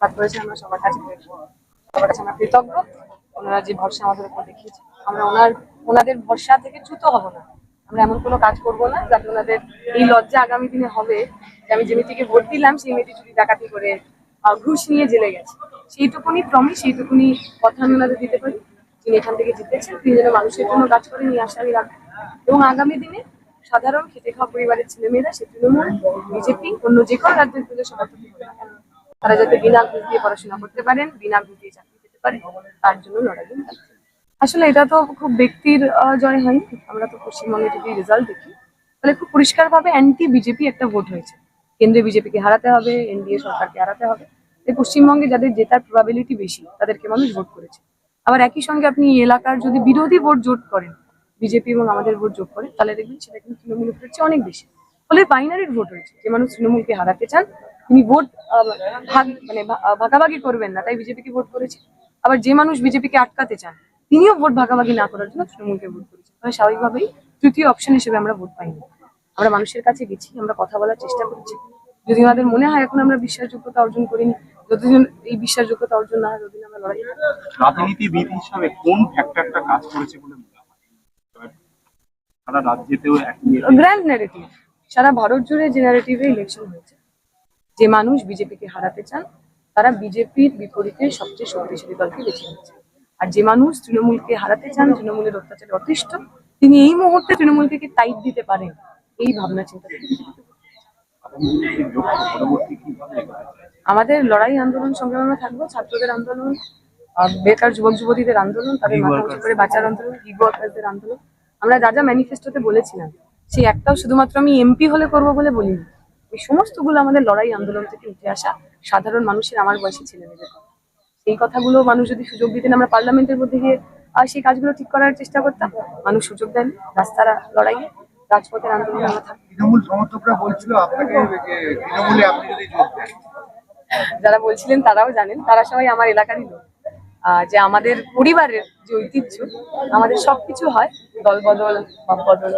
কাজ করেছেন আমরা সবার কাছে সবার কাছে আমরা কৃতজ্ঞ। ওনারা যে ভরসা আমাদের উপর দেখিয়েছে, আমরা ওনার, ওনাদের ভরসা থেকে চ্যুত হব না। আমরা এমন কোনো কাজ করব না যাতে ওনাদের এই লজ্জা আগামী দিনে হবে যে আমি যে মেয়েটিকে ভোট দিলাম, সেই মেয়েটি চুরি ডাকাতি করে ঘুষ নিয়ে জেলে গেছে। সেইটুকুনি প্রমিস সেইটুকুনি কথা আমি ওনাদের দিতে পারি। তিনি এখান থেকে জিতেছেন, তিনি যেন মানুষের জন্য কাজ করে, নিয়ে আসা আমি রাখব। এবং আগামী দিনে সাধারণ খেটে খাওয়া পরিবারের ছেলেমেয়েরা, সে তৃণমূল, বিজেপি, অন্য যে কোনো রাজ্যের থেকে সমর্থন করবে না কেন তারা যাতে বিনা ঘুষ দিয়ে পড়াশোনা করতে পারেন, বিনা ঘুষ দিয়ে চাকরি পেতে পারেন, তার জন্য লড়াই আসলে এটা তো খুব ব্যক্তির জয় হয়নি আমরা তো পশ্চিমবঙ্গে যদি রেজাল্ট দেখি, তাহলে খুব পরিষ্কারভাবে অ্যান্টি বিজেপি একটা ভোট হয়েছে। কেন্দ্রে বিজেপিকে হারাতে হবে এনডিএ সরকারকে হারাতে হবে। পশ্চিমবঙ্গে যাদের জেতার প্রবাবিলিটি বেশি, তাদেরকে মানুষ ভোট করেছে। আবার একই সঙ্গে আপনি এলাকার যদি বিরোধী ভোট জোট করেন বিজেপি এবং আমাদের ভোট যোগ করেন, তাহলে দেখবেন সেটা কিন্তু তৃণমূলের ভোটের চেয়ে অনেক বেশি। ফলে বাইনারির ভোট হয়েছে। যে মানুষ তৃণমূলকে হারাতে চান তিনি ভোট ভাগ মানে ভাগাভাগি করবেন না তাই বিজেপিকে ভোট করেছে। আবার যে মানুষ বিজেপিকে আটকাতে চান তিনিও ভোট ভাগাভাগি না করার জন্য তৃণমূলকে ভোট করেছেন। ফলে স্বাভাবিকভাবেই তৃতীয় অপশন হিসেবে আমরা ভোট পাইনি। আমরা মানুষের কাছে গেছি আমরা কথা বলার চেষ্টা করেছি। যদি আমাদের মনে হয় এখন আমরা বিশ্বাসযোগ্যতা অর্জন করিনি যতদিন এই বিশ্বাসযোগ্যতা অর্জন না হয় ততদিন আমরা লড়াই রাজনীতিবিদ হিসাবে কোন ফ্যাক্টরটা কাজ করেছে বলে সারা রাজ্যেতেও গ্র্যান্ড ন্যারেটিভ সারা ভারত জুড়ে যে ন্যারেটিভে ইলেকশন হয়েছে যে মানুষ বিজেপিকে হারাতে চান তারা বিজেপির বিপরীতে সবচেয়ে শক্তিশালী দলকে বেছে নিচ্ছে আর যে মানুষ তৃণমূলকে হারাতে চান তৃণমূলের অত্যাচারে অতিষ্ঠ তিনি এই মুহূর্তে তৃণমূলকে কি টাইট দিতে পারেন? এই ভাবনা চিন্তা থেকে? আমাদের লড়াই আন্দোলন সংগ্রামে আমরা থাকব ছাত্রদের আন্দোলন বেকার যুবক যুবতীদের আন্দোলন তাদের মাথা উঁচু করে বাঁচার আন্দোলন গিগ ওয়ার্কারদের আন্দোলন। আমরা যা যা ম্যানিফেস্টোতে বলেছিলাম সেই একটাও শুধুমাত্র আমি এমপি হলে করব বলে বলিনি। এই সমস্তগুলো আমাদের লড়াই আন্দোলন থেকে উঠে আসা সাধারণ মানুষের আমার বয়সী ছেলে মেয়েদের কথা। সেই কথাগুলো মানুষ যদি সুযোগ দিতেন আমরা পার্লামেন্টের মধ্যে গিয়ে সেই কাজগুলো ঠিক করার চেষ্টা করতাম। মানুষ সুযোগ দেন রাস্তার লড়াইয়ে রাজপথের আন্দোলনে আমরা থাকতাম তৃণমূল সমর্থকরা বলছিল আপনাকে তৃণমূলে আপনি যদি যোগ দেন। যারা বলছিলেন তারাও জানেন তারা সবাই আমার এলাকারই লোক। আহ, যে আমাদের পরিবারের যে ঐতিহ্য আমাদের সবকিছু হয় দল বদল বদল।